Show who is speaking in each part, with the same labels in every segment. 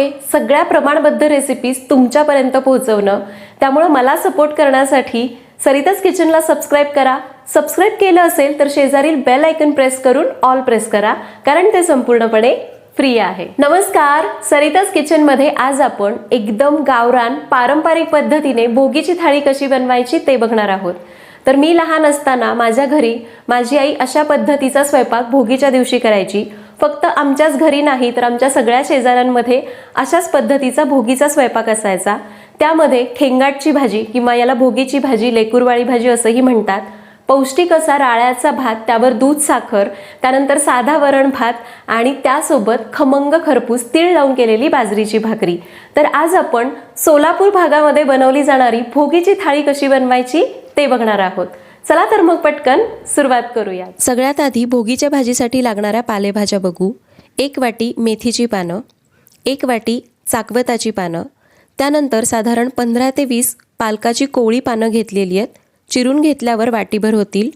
Speaker 1: आहे सगळ्या प्रमाणबद्ध रेसिपीज तुमच्यापर्यंत पोहोचवणं. त्यामुळं मला सपोर्ट करण्यासाठी सरिताच किचनला सबस्क्राईब करा. सबस्क्राईब केलं असेल तर शेजारील बेल आयकन प्रेस करून ऑल प्रेस करा कारण ते संपूर्णपणे फ्री आहे. नमस्कार सरिताज किचनमध्ये आज आपण एकदम गावरान पारंपरिक पद्धतीने भोगीची थाळी कशी बनवायची ते बघणार आहोत. तर मी लहान असताना माझ्या घरी माझी आई अशा पद्धतीचा स्वयंपाक भोगीच्या दिवशी करायची. फक्त आमच्याच घरी नाही तर आमच्या सगळ्या शेजाऱ्यांमध्ये अशाच पद्धतीचा भोगीचा स्वयंपाक असायचा. त्यामध्ये ठेंगाटची भाजी किंवा याला भोगीची भाजी लेकुरवाळी भाजी असंही म्हणतात. पौष्टिक असा राळ्याचा भात त्यावर दूध साखर त्यानंतर साधा वरण भात आणि त्यासोबत खमंग खरपूस तीळ लावून केलेली बाजरीची भाकरी. तर आज आपण सोलापूर भागामध्ये बनवली जाणारी भोगीची थाळी कशी बनवायची ते बघणार आहोत. चला तर मग पटकन सुरुवात करूया सगळ्यात आधी भोगीच्या भाजीसाठी लागणाऱ्या पालेभाज्या बघू. एक वाटी मेथीची पानं एक वाटी चाकवताची पानं त्यानंतर साधारण पंधरा ते वीस पालकाची कोवळी पानं घेतलेली आहेत चिरून घेतल्यावर वाटीभर होतील.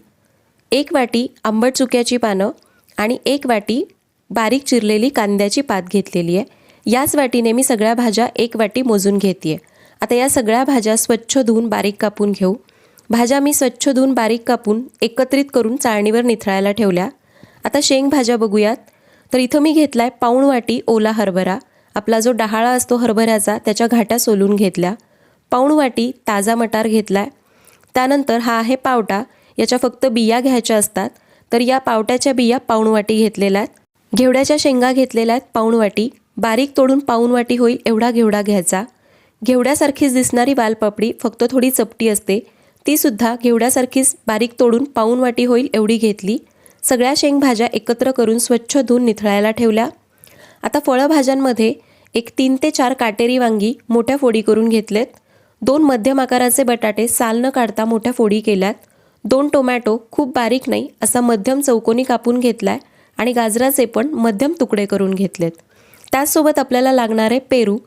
Speaker 1: एक वाटी आंबट चुक्याची पानं आणि एक वाटी बारीक चिरलेली कांद्याची पात घेतलेली आहे. याच वाटीने मी सगळ्या भाज्या एक वाटी मोजून घेते आता या सगळ्या भाज्या स्वच्छ धुवून बारीक कापून घेऊ. भाज्या मी स्वच्छ धुवून बारीक कापून एकत्रित करून चाळणीवर निथळायला ठेवल्या. आता शेंग भाज्या बघूयात. तर इथं मी घेतलाय पाऊण वाटी ओला हरभरा. आपला जो डहाळा असतो हरभऱ्याचा त्याच्या घाट्या सोलून घेतल्या. पाऊण वाटी ताजा मटार घेतलाय. त्यानंतर हा आहे पावटा. याच्या फक्त बिया घ्यायच्या असतात. तर या पावट्याच्या बिया पाऊण वाटी घेतलेल्या आहेत. घेवड्याच्या शेंगा घेतलेल्या आहेत पाऊण वाटी. बारीक तोडून पाऊण वाटी होईल एवढा घेवडा घ्यायचा. घेवड्यासारखीच दिसणारी वालपापडी फक्त थोडी चपटी असते. तीसुद्धा घेवड्यासारखीच बारीक तोडून पाऊण वाटी होईल एवढी घेतली. सगळ्या शेंगभाज्या एकत्र करून स्वच्छ धुवून निथळायला ठेवल्या. आता फळभाज्यांमध्ये एक तीन ते चार काटेरी वांगी मोठ्या फोडी करून घेतलेत. दोन मध्यम आकाराचे बटाटे साल न काढता मोठ्या फोडी केल्यात. दोन टोमॅटो खूप बारीक नाही असा मध्यम चौकोनी कापून घेतलाय आणि गाजराचे पण मध्यम तुकडे करून घेतलेत. त्याचसोबत आपल्याला लागणारे पेरू.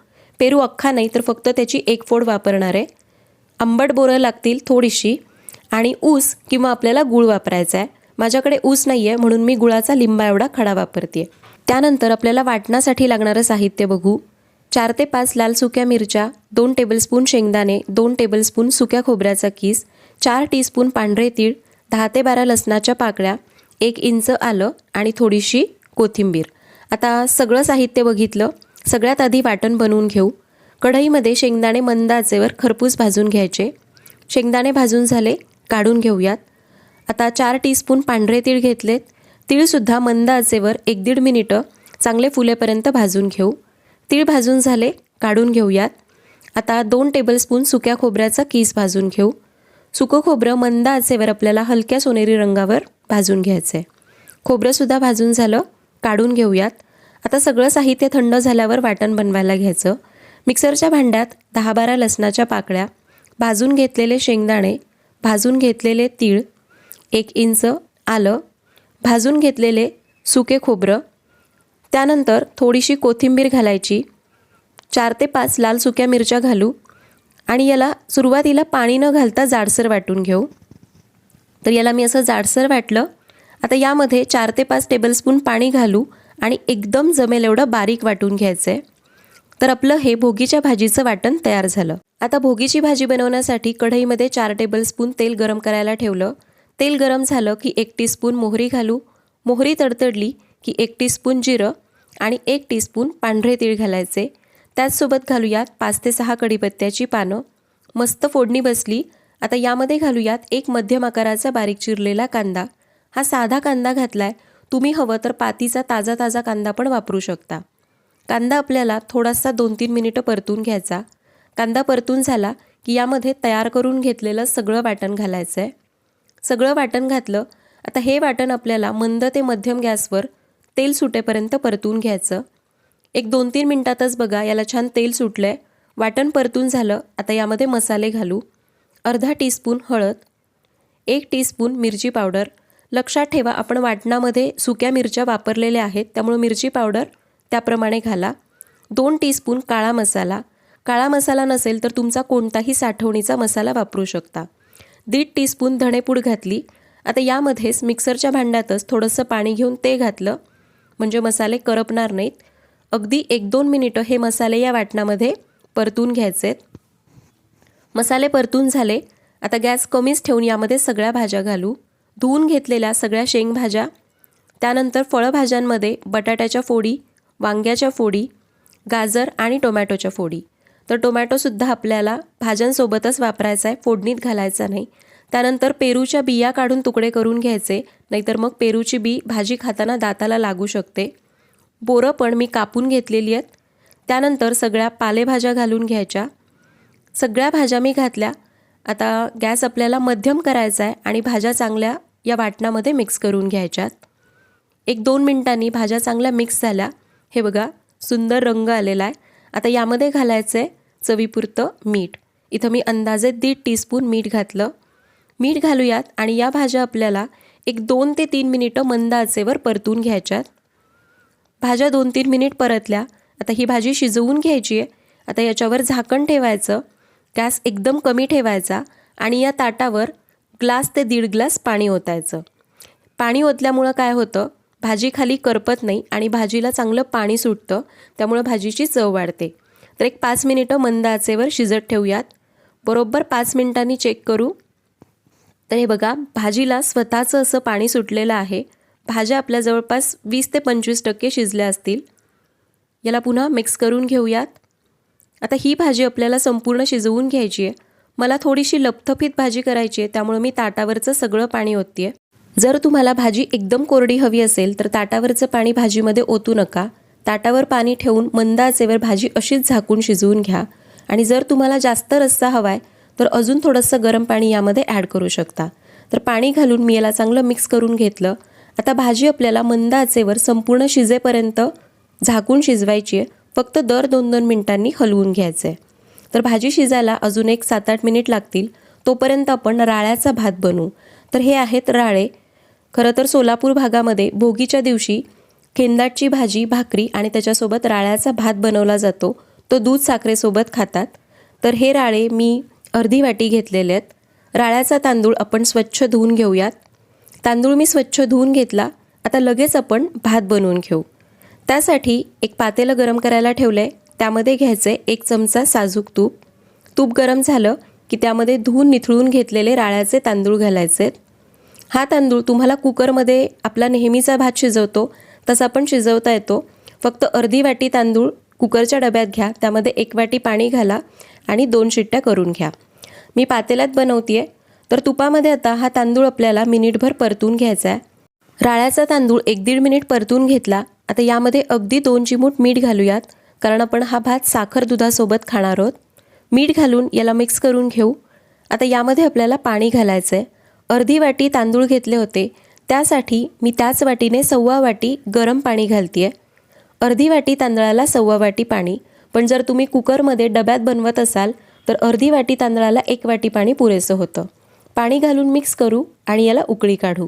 Speaker 1: पेरू अख्खा नाही तर फक्त त्याची एक फोड वापरणार. आहे आंबट बोरं लागतील थोडीशी आणि ऊस किंवा आपल्याला गूळ वापरायचा आहे माझ्याकडे ऊस नाही आहे म्हणून मी गुळाचा लिंबा एवढा खडा वापरते त्यानंतर आपल्याला वाटणासाठी लागणारं साहित्य बघू. चार ते पाच लाल सुक्या मिरच्या दोन टेबलस्पून शेंगदाणे दोन टेबलस्पून सुक्या खोबऱ्याचा किस चार टीस्पून पांढरे तीळ दहा ते बारा लसणाच्या पाकळ्या एक इंच आलं आणि थोडीशी कोथिंबीर. आता सगळं साहित्य बघितलं सगळ्यात आधी वाटण बनवून घेऊ. कढईमध्ये शेंगदाणे मंद आचेवर खरपूस भाजून घ्यायचे. शेंगदाणे भाजून झाले काढून घेऊयात. आता चार टीस्पून पांढरे तीळ घेतलेत. तीळसुद्धा मंद आचेवर एक दीड मिनिटं चांगले फुलेपर्यंत भाजून घेऊ. तीळ भाजून झाले काढून घेऊयात. आता दोन टेबलस्पून सुक्या खोबऱ्याचा कीस भाजून घेऊ. सुकं खोबरं मंद आचेवर आपल्याला हलक्या सोनेरी रंगावर भाजून घ्यायचं आहे खोबरंसुद्धा भाजून झालं काढून घेऊयात. आता सगळं साहित्य थंड झाल्यावर वाटण बनवायला घ्यायचं. मिक्सरच्या भांड्यात दहा बारा लसणाच्या पाकळ्या भाजून घेतलेले शेंगदाणे भाजून घेतलेले तीळ एक इंच आलं भाजून घेतलेले सुके खोबरं त्यानंतर थोडीशी कोथिंबीर घालायची चार ते पाच लाल सुक्या मिरच्या घालू आणि याला सुरुवातीला पाणी न घालता जाडसर वाटून घेऊ. तर याला मी असं जाडसर वाटलं. आता यामध्ये चार ते पाच टेबलस्पून पाणी घालू आणि एकदम जमेल एवढं बारीक वाटून घ्यायचं आहे तर आपलं हे भोगीच्या भाजीचं वाटण तयार झालं. आता भोगीची भाजी बनवण्यासाठी कढईमध्ये चार टेबलस्पून तेल गरम करायला ठेवलं. तेल गरम झालं की एक टीस्पून मोहरी घालू. मोहरी तडतडली की एक टीस्पून जिरं आणि एक टीस्पून पांढरे तीळ घालायचे. त्याचसोबत घालूयात पाच ते सहा कढीपत्त्याची पानं. मस्त फोडणी बसली. आता यामध्ये घालूयात एक मध्यम आकाराचा बारीक चिरलेला कांदा. हा साधा कांदा घातलाय. तुम्ही हवं तर पातीचा ताजा ताजा कांदा पण वापरू शकता. कांदा आपल्याला थोडासा दोन तीन मिनिटं परतून घ्यायचा. कांदा परतून झाला की यामध्ये तयार करून घेतलेलं सगळं वाटण घालायचं आहे सगळं वाटण घातलं आता हे वाटण आपल्याला मंद ते मध्यम गॅसवर तेल सुटेपर्यंत परतून घ्यायचं. एक दोन तीन मिनटातच बघा याला छान तेल सुटलं आहे वाटण परतून झालं आता यामध्ये मसाले घालू. अर्धा टीस्पून हळद एक टीस्पून मिरची पावडर. लक्षात ठेवा आपण वाटणामध्ये सुक्या मिरच्या वापरलेल्या आहेत त्यामुळे मिरची पावडर त्याप्रमाणे घाला. दोन टीस्पून काळा मसाला. काळा मसाला नसेल तर तुमचा कोणताही साठवणीचा मसाला वापरू शकता. दीड टीस्पून धणेपूड घातली. आता यामध्येच मिक्सरच्या भांड्यातच थोडंसं पाणी घेऊन ते घातलं. म्हणजे मसाले करपणार नाहीत. अगदी एक दोन मिनिटं हे मसाले या वाटणामध्ये परतून घ्यायचे मसाले परतून झाले. आता गॅस कमीच ठेवून यामध्ये सगळ्या भाज्या घालू. धुवून घेतलेल्या सगळ्या शेंगभाज्या. त्यानंतर फळभाज्यांमध्ये बटाट्याच्या फोडी वांग्याच्या फोडी गाजर आणि टोमॅटोच्या फोडी. तर टोमॅटोसुद्धा आपल्याला भाज्यांसोबतच वापरायचा आहे फोडणीत घालायचा नाही. त्यानंतर पेरूच्या बिया काढून तुकडे करून घ्यायचे नाहीतर मग पेरूची बी भाजी खाताना दाताला लागू शकते. बोरं पण मी कापून घेतलेली आहेत. त्यानंतर सगळ्या पालेभाज्या घालून घ्यायच्या. सगळ्या भाज्या मी घातल्या. आता गॅस आपल्याला मध्यम करायचा आहे आणि भाज्या चांगल्या या वाटणामध्ये मिक्स करून घ्यायच्यात. एक दोन मिनिटांनी भाज्या चांगल्या मिक्स झाल्या. हे बघा सुंदर रंग आलेला आहे. आता यामध्ये घालायचं आहे चवीपुरतं मीठ. इथं मी अंदाजे दीड टीस्पून मीठ घातलं. मीठ घालूयात आणि या भाज्या आपल्याला एक दोन ते तीन मिनिटं मंद आचेवर परतून घ्यायच्यात. भाज्या दोन तीन मिनिट परतल्या. आता ही भाजी शिजवून घ्यायची आहे. आता याच्यावर झाकण ठेवायचं. गॅस एकदम कमी ठेवायचा आणि या ताटावर ग्लास ते दीड ग्लास पाणी ओतायचं. पाणी ओतल्यामुळं काय होतं? भाजी खाली करपत नाही आणि भाजीला चांगलं पाणी सुटतं त्यामुळं भाजीची चव वाढते. तर एक पाच मिनिटं मंद आचेवर शिजत ठेवूयात. बरोबर पाच मिनिटांनी चेक करू. तर हे बघा भाजीला स्वतःचं असं पाणी सुटलेलं आहे. भाज्या आपल्या जवळपास वीस ते पंचवीस टक्के शिजल्या असतील. याला पुन्हा मिक्स करून घेऊयात. आता ही भाजी आपल्याला संपूर्ण शिजवून घ्यायची आहे. मला थोडीशी लपथपीत भाजी करायची आहे त्यामुळं मी ताटावरचं सगळं पाणी ओतते जर तुम्हाला भाजी एकदम कोरडी हवी असेल तर ताटावरचं पाणी भाजीमध्ये ओतू नका. ताटावर पाणी ठेवून मंद आचेवर भाजी अशीच झाकून शिजवून घ्या. आणि जर तुम्हाला जास्त रस्सा हवा आहे तर अजून थोडंसं गरम पाणी यामध्ये ॲड करू शकता. तर पाणी घालून मी याला चांगलं मिक्स करून घेतलं. आता भाजी आपल्याला मंद आचेवर संपूर्ण शिजेपर्यंत झाकून शिजवायची आहे. फक्त दर दोन दोन मिनिटांनी हलवून घ्यायचं आहे तर भाजी शिजायला अजून एक सात आठ मिनिट लागतील. तोपर्यंत आपण राळ्याचा भात बनवू. तर हे आहेत राळे. खरं तर सोलापूर भागामध्ये भोगीच्या दिवशी खेंदाटची भाजी भाकरी आणि त्याच्यासोबत राळ्याचा भात बनवला जातो. तो दूध साखरेसोबत खातात. तर हे राळे मी अर्धी वाटी घेतलेले आहेत. राळ्याचा तांदूळ आपण स्वच्छ धुवून घेऊयात. तांदूळ मी स्वच्छ धुवून घेतला. आता लगेच आपण भात बनवून घेऊ. त्यासाठी एक पातेलं गरम करायला ठेवलं आहे त्यामध्ये घ्यायचे एक चमचा साजूक तूप. तूप गरम झालं की त्यामध्ये धुवून निथळून घेतलेले राळ्याचे तांदूळ घालायचे आहेत. हा तांदूळ तुम्हाला कुकरमध्ये आपला नेहमीचा भात शिजवतो तसा पण शिजवता येतो. फक्त अर्धी वाटी तांदूळ कुकरच्या डब्यात घ्या त्यामध्ये एक वाटी पाणी घाला आणि दोन शिट्ट्या करून घ्या. मी पातेल्यात बनवते तर तुपामध्ये आता हा तांदूळ आपल्याला मिनिटभर परतून घ्यायचा आहे. राळ्याचा तांदूळ एक दीड मिनिट परतून घेतला आता यामध्ये अगदी दोन चिमूट मीठ घालूयात कारण आपण हा भात साखर दुधासोबत खाणार आहोत. मीठ घालून याला मिक्स करून घेऊ. आता यामध्ये आपल्याला पाणी घालायचं आहे अर्धी वाटी तांदूळ घेतले होते. त्यासाठी मी त्याच वाटीने सव्वा वाटी गरम पाणी घालते आहे अर्धी वाटी तांदळाला सव्वा वाटी पाणी. पण जर तुम्ही कुकरमध्ये डब्यात बनवत असाल तर अर्धी वाटी तांदळाला एक वाटी पाणी पुरेसं होतं. पाणी घालून मिक्स करू आणि याला उकळी काढू.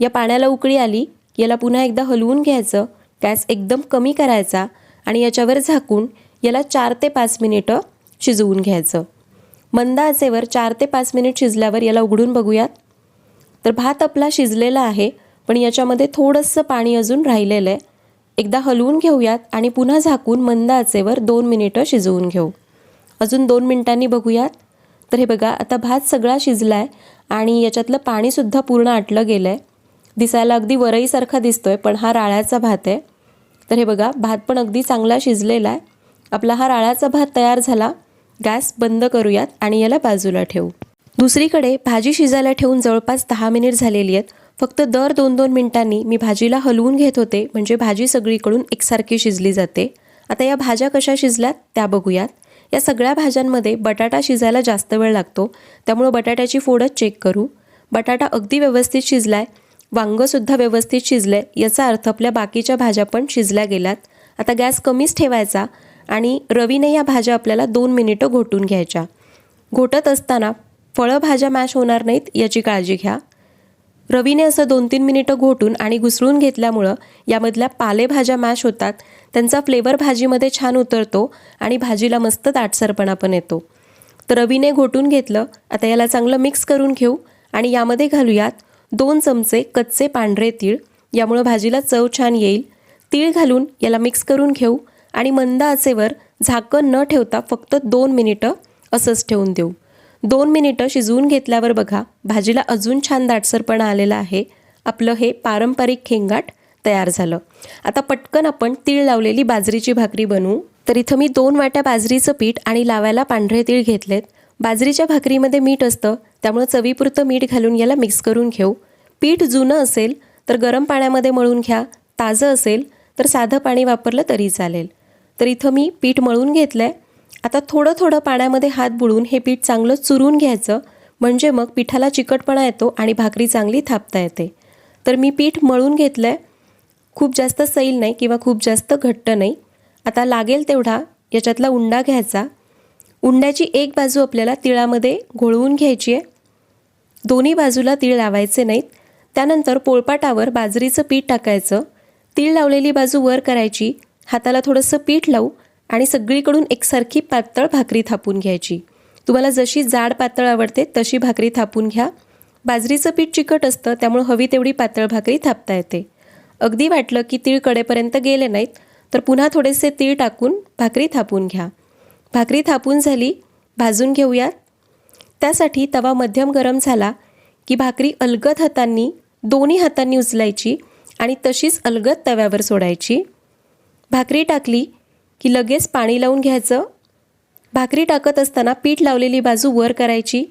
Speaker 1: या पाण्याला उकळी आली याला पुन्हा एकदा हलवून घ्यायचं. गॅस एकदम कमी करायचा आणि याच्यावर झाकून याला चार ते पाच मिनिटं शिजवून घ्यायचं. मंद आचेवर चार ते पाच मिनिट शिजल्यावर याला उघडून बघूयात. तर भात आपला शिजलेला आहे पण याच्यामध्ये थोडंसं पाणी अजून राहिलेलं आहे. एकदा हलवून घेऊयात आणि पुन्हा झाकून मंद आचेवर दोन मिनिटं शिजवून घेऊ. अजून दोन मिनिटांनी बघूयात. तर हे बघा आता भात सगळा शिजला आहे आणि याच्यातलं पाणीसुद्धा पूर्ण आटलं गेलं आहे दिसायला अगदी वरईसारखा दिसतो आहे पण हा राळ्याचा भात आहे. तर हे बघा भात पण अगदी चांगला शिजलेला आहे. आपला हा राळ्याचा भात तयार झाला. गॅस बंद करूयात आणि याला बाजूला ठेवू. दुसरीकडे भाजी शिजायला ठेवून जवळपास दहा मिनिट झालेली आहेत. फक्त दर दोन दोन मिनिटांनी मी भाजीला हलवून घेत होते म्हणजे भाजी सगळीकडून एकसारखी शिजली जाते. आता या भाज्या कशा शिजल्यात त्या बघूयात. या सगळ्या भाज्यांमध्ये बटाटा शिजायला जास्त वेळ लागतो. त्यामुळं बटाट्याची फोडच चेक करू. बटाटा अगदी व्यवस्थित शिजलाय. वांगंसुद्धा व्यवस्थित शिजलं आहे याचा अर्थ आपल्या बाकीच्या भाज्या पण शिजल्या गेल्यात. आता गॅस कमीच ठेवायचा आणि रवीने या भाज्या आपल्याला दोन मिनिटं घोटून घ्यायच्या. घोटत असताना फळभाज्या मॅश होणार नाहीत याची काळजी घ्या. रवीने असं दोन तीन मिनिटं घोटून आणि घुसळून घेतल्यामुळं यामधल्या पालेभाज्या मॅश होतात त्यांचा फ्लेवर भाजीमध्ये छान उतरतो आणि भाजीला मस्त दाटसरपणा पण येतो. तर रवीने घोटून घेतलं आता याला चांगलं मिक्स करून घेऊ आणि यामध्ये घालूयात दोन चमचे कच्चे पांढरे तीळ यामुळं भाजीला चव छान येईल. तीळ घालून याला मिक्स करून घेऊ आणि मंद आचेवर झाकण न ठेवता फक्त दोन मिनिटं असंच ठेवून देऊ. दोन मिनिटं शिजवून घेतल्यावर बघा भाजीला अजून छान दाटसरपणा आलेला आहे. आपलं हे पारंपरिक खेंगाट तयार झालं. आता पटकन आपण तीळ लावलेली बाजरीची भाकरी बनवू. तर इथं मी दोन वाट्या बाजरीचं पीठ आणि लावायला पांढरे तीळ घेतलेत. बाजरीच्या भाकरीमध्ये मीठ असतं त्यामुळं चवीपुरतं मीठ घालून याला मिक्स करून घेऊ. पीठ जुनं असेल तर गरम पाण्यामध्ये मळून घ्या. ताजं असेल तर साधं पाणी वापरलं तरी चालेल. तर इथं मी पीठ मळून घेतलं आहे आता थोडं थोडं पाण्यामध्ये हात बुडवून हे पीठ चांगलं चुरून घ्यायचं. म्हणजे मग पिठाला चिकटपणा येतो आणि भाकरी चांगली थापता येते. तर मी पीठ मळून घेतलं आहे खूप जास्त सैल नाही किंवा खूप जास्त घट्ट नाही. आता लागेल तेवढा याच्यातला उंडा घ्यायचा. उंड्याची एक बाजू आपल्याला तिळामध्ये घोळवून घ्यायची आहे. दोन्ही बाजूला तीळ लावायचे नाहीत. त्यानंतर पोळपाटावर बाजरीचं पीठ टाकायचं. तीळ लावलेली बाजू वर करायची. हाताला थोडंसं पीठ लावू. आणि सगळीकडून एकसारखी पातळ भाकरी थापून घ्यायची. तुम्हाला जशी जाड पातळ आवडते तशी भाकरी थापून घ्या. बाजरीचं पीठ चिकट असतं त्यामुळे हवी तेवढी पातळ भाकरी थापता येते. अगदी वाटलं की तीळ कडेपर्यंत गेले नाहीत तर पुन्हा थोडेसे तीळ टाकून भाकरी थापून घ्या. भाकरी थापून झाली भाजून घेऊयात त्यासाठी तवा मध्यम गरम झाला की भाकरी अलगद हातांनी दोन्ही हातांनी उचलायची आणि तशीच अलगद तव्यावर सोडायची. भाकरी टाकली की लगेच पाणी लावून घ्यायचं. भाकरी टाकत असताना पीठ लावलेली बाजू वर करायची.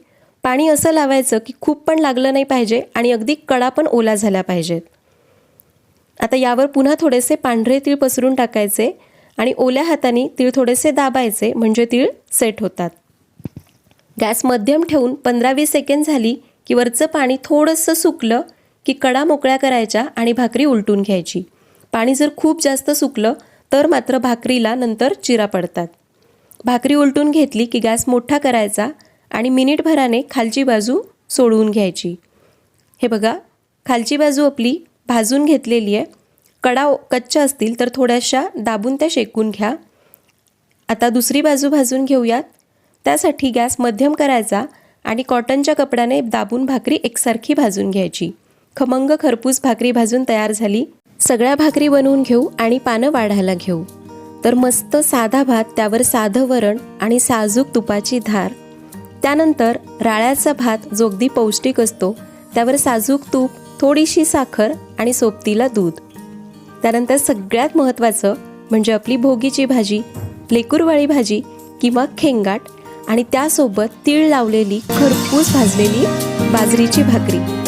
Speaker 1: पाणी असं लावायचं की खूप पण लागलं नाही पाहिजे आणि अगदी कडा पण ओला झाल्या पाहिजेत आता यावर पुन्हा थोडेसे पांढरे तीळ पसरून टाकायचे आणि ओल्या हाताने तीळ थोडेसे दाबायचे म्हणजे तीळ सेट होतात. गॅस मध्यम ठेवून पंधरा वीस सेकंड झाली की वरचं पाणी थोडंसं सुकलं की कडा मोकळ्या करायच्या आणि भाकरी उलटून घ्यायची. पाणी जर खूप जास्त सुकलं तर मात्र भाकरीला नंतर चिरा पडतात. भाकरी उलटून घेतली की गॅस मोठा करायचा आणि मिनिटभराने खालची बाजू सोडवून घ्यायची. हे बघा खालची बाजू आपली भाजून घेतलेली आहे. कडा कच्च्या असतील तर थोड्याशा दाबून त्या शेकून घ्या. आता दुसरी बाजू भाजून घेऊयात. त्यासाठी गॅस मध्यम करायचा आणि कॉटनच्या कपड्याने दाबून भाकरी एकसारखी भाजून घ्यायची. खमंग खरपूस भाकरी भाजून तयार झाली. सगळ्या भाकरी बनवून घेऊ आणि पानं वाढायला घेऊ. तर मस्त साधा भात त्यावर साधं वरण आणि साजूक तुपाची धार. त्यानंतर राळ्याचा भात जो अगदी पौष्टिक असतो त्यावर साजूक तूप थोडीशी साखर आणि सोबतीला दूध. त्यानंतर सगळ्यात महत्त्वाचं म्हणजे आपली भोगीची भाजी लेकूरवाळी भाजी किंवा खेंगाट आणि त्यासोबत तीळ लावलेली खरपूस भाजलेली बाजरीची भाकरी.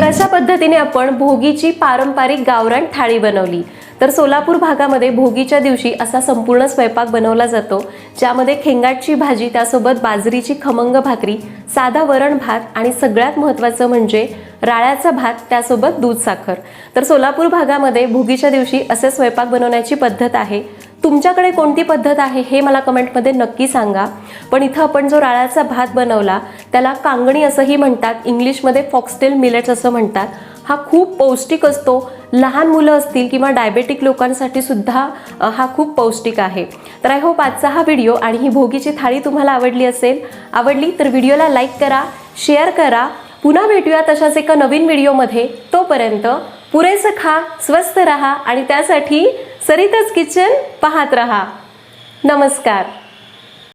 Speaker 1: तर अशा पद्धतीने आपण भोगीची पारंपरिक गावरान थाळी बनवली. तर सोलापूर भागामध्ये भोगीच्या दिवशी असा संपूर्ण स्वयंपाक बनवला जातो ज्यामध्ये खेंगाटची भाजी त्यासोबत बाजरीची खमंग भाकरी साधा वरण भात आणि सगळ्यात महत्त्वाचं म्हणजे राळ्याचा भात त्यासोबत दूध साखर. तर सोलापूर भागामध्ये भोगीच्या दिवशी असे स्वयंपाक बनवण्याची पद्धत आहे. तुमच्याकडे कोणती पद्धत आहे हे मला कमेंटमध्ये नक्की सांगा. पण इथं आपण जो राळाचा भात बनवला त्याला कांगणी असंही म्हणतात इंग्लिशमध्ये फॉक्सटेल मिलेट्स असं म्हणतात. हा खूप पौष्टिक असतो. लहान मुलं असतील किंवा डायबेटिक लोकांसाठी सुद्धा हा खूप पौष्टिक आहे. तर आय होप आजचा हा व्हिडिओ आणि ही भोगीची थाळी तुम्हाला आवडली असेल. आवडली तर व्हिडिओला लाईक करा शेअर करा. पुन्हा भेटूया तशाच एका नवीन व्हिडिओमध्ये. तोपर्यंत पुरेसं खा स्वस्त रहा आणि त्यासाठी सरिताच किचन पाहत रहा. नमस्कार.